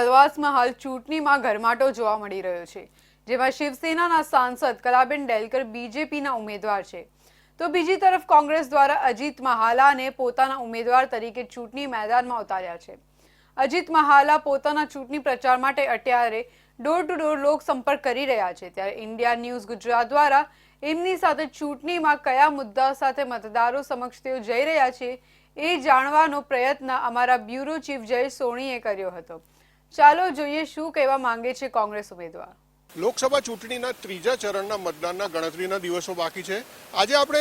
સેલવાસમાં હાલ ચૂંટણીમાં ગરમાટો જોવા મળી રહ્યો છે, જેમાં શિવસેનાના સાંસદ કલાબેન ડેલકર બીજેપીના ઉમેદવાર છે. તો બીજી તરફ કોંગ્રેસ દ્વારા અજીત મહાલાને પોતાના ઉમેદવાર તરીકે ચૂંટણી મેદાનમાં ઉતાર્યા છે. અજીત મહાલા પોતાના ચૂંટણી પ્રચાર માટે અત્યારે ડોર ટુ ડોર લોક સંપર્ક કરી રહ્યા છે. ત્યારે ઇન્ડિયા ન્યૂઝ ગુજરાત દ્વારા એમની સાથે ચૂંટણીમાં કયા મુદ્દા સાથે મતદારો સમક્ષ તેઓ જઈ રહ્યા છે એ જાણવાનો પ્રયત્ન અમારા બ્યુરો ચીફ જય સોણીએ કર્યો હતો. ચાલો જોઈએ શું કહેવા માંગે છે કોંગ્રેસ ઉમેદવાર. લોકસભા ચૂંટણીના ત્રીજા ચરણના મતદાનના ગણતરીના દિવસો બાકી છે. આજે આપણે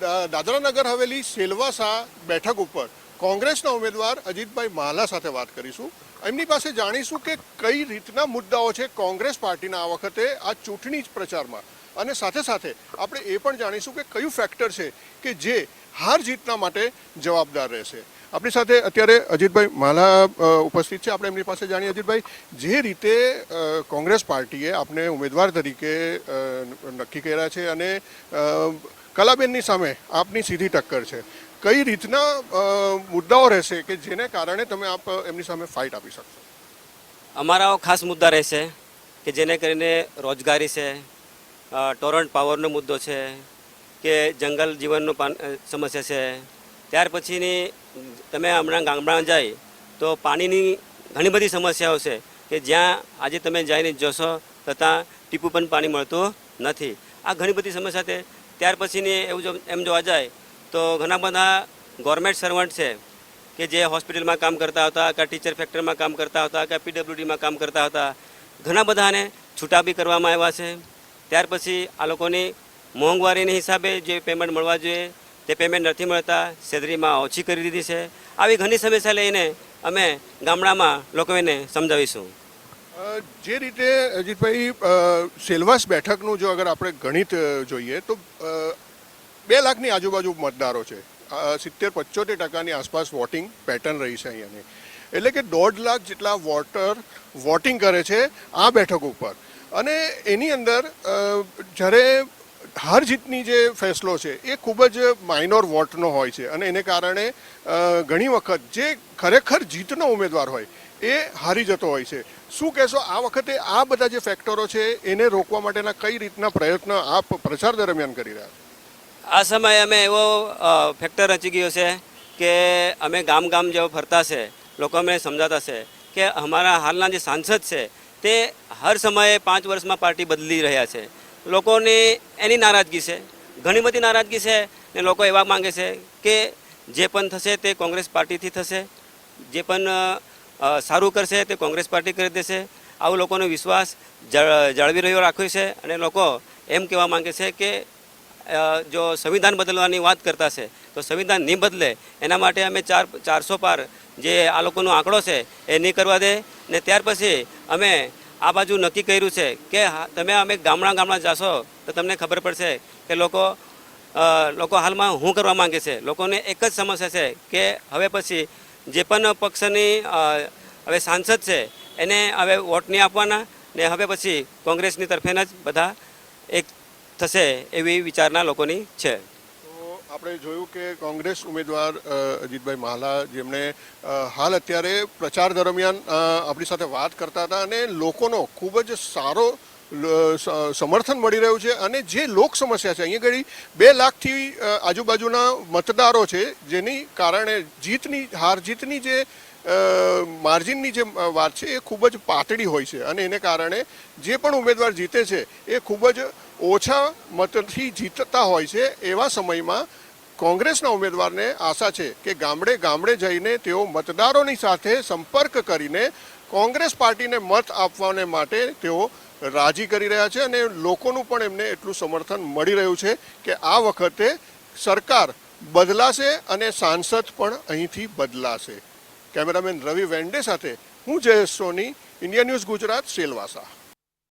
દાદરાનગર દાદરા નગર હવેલી સેલવાસા બેઠક ઉપર કોંગ્રેસના ઉમેદવાર અજીતભાઈ માલા સાથે વાત કરીશું. એમની પાસે જાણીશું કે કઈ રીતના મુદ્દાઓ છે કોંગ્રેસ પાર્ટીના આ વખતે આ ચૂંટણી પ્રચારમાં. અને સાથે સાથે આપણે એ પણ જાણીશું કે કયું ફેક્ટર છે કે જે હાર જીતના માટે જવાબદાર રહેશે. આપણી સાથે અત્યારે અજીતભાઈ માલા ઉપસ્થિત છે. આપણે એમની પાસે જાણીએ અજીતભાઈ, જે રીતે કોંગ્રેસ પાર્ટીએ આપને ઉમેદવાર તરીકે નક્કી કર્યા છે અને કલાબેનની સામે આપની સીધી ટક્કર છે. કઈ રીતના મુદ્દાઓ રહેશે કે જેને કારણે તમે આપ એમની સામે ફાઇટ આપી શકશો? અમારા ખાસ મુદ્દા રહેશે કે જેને કરીને રોજગારી છે ટોરન્ટ પાવરનો મુદ્દો છે, કે જંગલ જીવનનો સમસ્યા છે. ત્યાર પછીની તમે હમણાં ગામડામાં જાય તો પાણીની ઘણી બધી સમસ્યાઓ છે કે જ્યાં આજે તમે જઈને જોશો તો ત્યાં ટીપું પણ પાણી મળતું નથી. આ ઘણી બધી સમસ્યા છે. ત્યાર પછીની એવું જો એમ જોવા જાય તો ઘણા બધા ગવર્મેન્ટ સર્વન્ટ છે કે જે હોસ્પિટલમાં કામ કરતા હતા કે ટીચર ફેક્ટરીમાં કામ કરતા હતા કે પીડબ્લ્યુડીમાં કામ કરતા હતા ઘણા બધાને છૂટા બી કરવામાં આવ્યા છે. ત્યાર પછી આ લોકોની મોંઘવારીની હિસાબે જે પેમેન્ટ મળવા જોઈએ તે પેમેન્ટ નથી મળતા, સેદરીમાં ઓછી કરી દીધી છે. આવી ઘણી સમસ્યા લઈને અમે ગામડામાં લોકોને સમજાવીશું. જે રીતે અજીતભાઈ સેલવાસ બેઠકનું જો અગર આપણે ગણિત જોઈએ તો બે લાખની આજુબાજુ મતદારો છે. સિત્તેર, પચોતેર ટકાની આસપાસ વોટિંગ પેટર્ન રહી છે અહીંયાની. એટલે કે દોઢ લાખ જેટલા વોટર વોટિંગ કરે છે આ બેઠક ઉપર. અને એની અંદર જ્યારે હાર જીતની જે ફેસલો છે, એ ખૂબ જ માઇનોર વોટનો હોય છે અને એને કારણે ઘણી વખત જે ખરેખર જીતનો ઉમેદવાર હોય, એ હારી જતો હોય છે. શું કહેશો, આ વખતે આ બધા જે ફેક્ટરો છે, એને રોકવા માટેના કઈ રીતના પ્રયત્ન આપ પ્રચાર દરમિયાન કરી રહ્યા છો? આ સમયે અમે એવો ફેક્ટર રચી ગયો છે કે અમે ગામ ગામ જેવો ફરતા છે, લોકો અમે સમજાતા છે કે અમારા હાલના જે સાંસદ છે, તે હર સમયે પાંચ વર્ષમાં પાર્ટી બદલી રહ્યા છે. લોકોની એની નારાજગી છે. ઘણી બધી નારાજગી છે ને લોકો એવા માંગે છે કે જે પણ થશે તે કોંગ્રેસ પાર્ટીથી થશે. જે પણ સારું કરશે તે કોંગ્રેસ પાર્ટી કરી દેશે. આવું લોકોનો વિશ્વાસ જળ- જાળવી રહ્યો રાખ્યો છે અને લોકો એમ કહેવા માંગે છે કે જો સંવિધાન બદલવાની વાત કરતા છે, તો સંવિધાન નહીં બદલે. એના માટે અમે ચાર, ચારસો પાર જે આ લોકોનો આંકડો છે એ નહીં કરવા દે. ને ત્યાર પછી અમે આ બાજુ નક્કી કર્યું છે કે તમે અમે ગામડા ગામડા જાશો તો તમને ખબર પડશે કે લોકો લોકો હાલમાં શું કરવા માંગે છે. લોકોને એક જ સમસ્યા છે કે હવે પછી જે પણ પક્ષની હવે સાંસદ છે, એને હવે વોટ નહીં આપવાના ને હવે પછી કોંગ્રેસની તરફેન જ બધા એક થશે એવી વિચારના લોકોની છે. આપણે જોયું કે કોંગ્રેસ ઉમેદવાર અજીતભાઈ માલા જેમણે હાલ અત્યારે પ્રચાર દરમિયાન આપણી સાથે વાત કરતા હતા અને લોકોનો ખૂબ જ સારો સમર્થન મળી રહ્યું છે અને જે લોક સમસ્યા છે, અહીંયા ઘડી બે લાખથી આજુબાજુના મતદારો છે, જેની કારણે જીતની, હાર જીતની જે માર્જિનની જે વાત છે એ ખૂબ જ પાતળી હોય છે અને એને કારણે જે પણ ઉમેદવાર જીતે છે એ ખૂબ જ ઓછા મતથી જીતતા હોય છે એવા સમયમાં કોંગ્રેસના ઉમેદવારને આશા છે કે ગામડે ગામડે જઈને તેઓ મતદારોની સાથે સંપર્ક કરીને કોંગ્રેસ પાર્ટીને મત આપવાને માટે તેઓ રાજી કરી રહ્યા છે અને લોકોનું પણ એમને એટલું સમર્થન મળી રહ્યું છે કે આ વખતે સરકાર બદલાશે અને સાંસદ પણ અહીંથી બદલાશે. કેમેરામેન રવિ વેન્ડે સાથે હું જયેશ સોની, ઇન્ડિયા ન્યૂઝ ગુજરાત, સેલવાસા.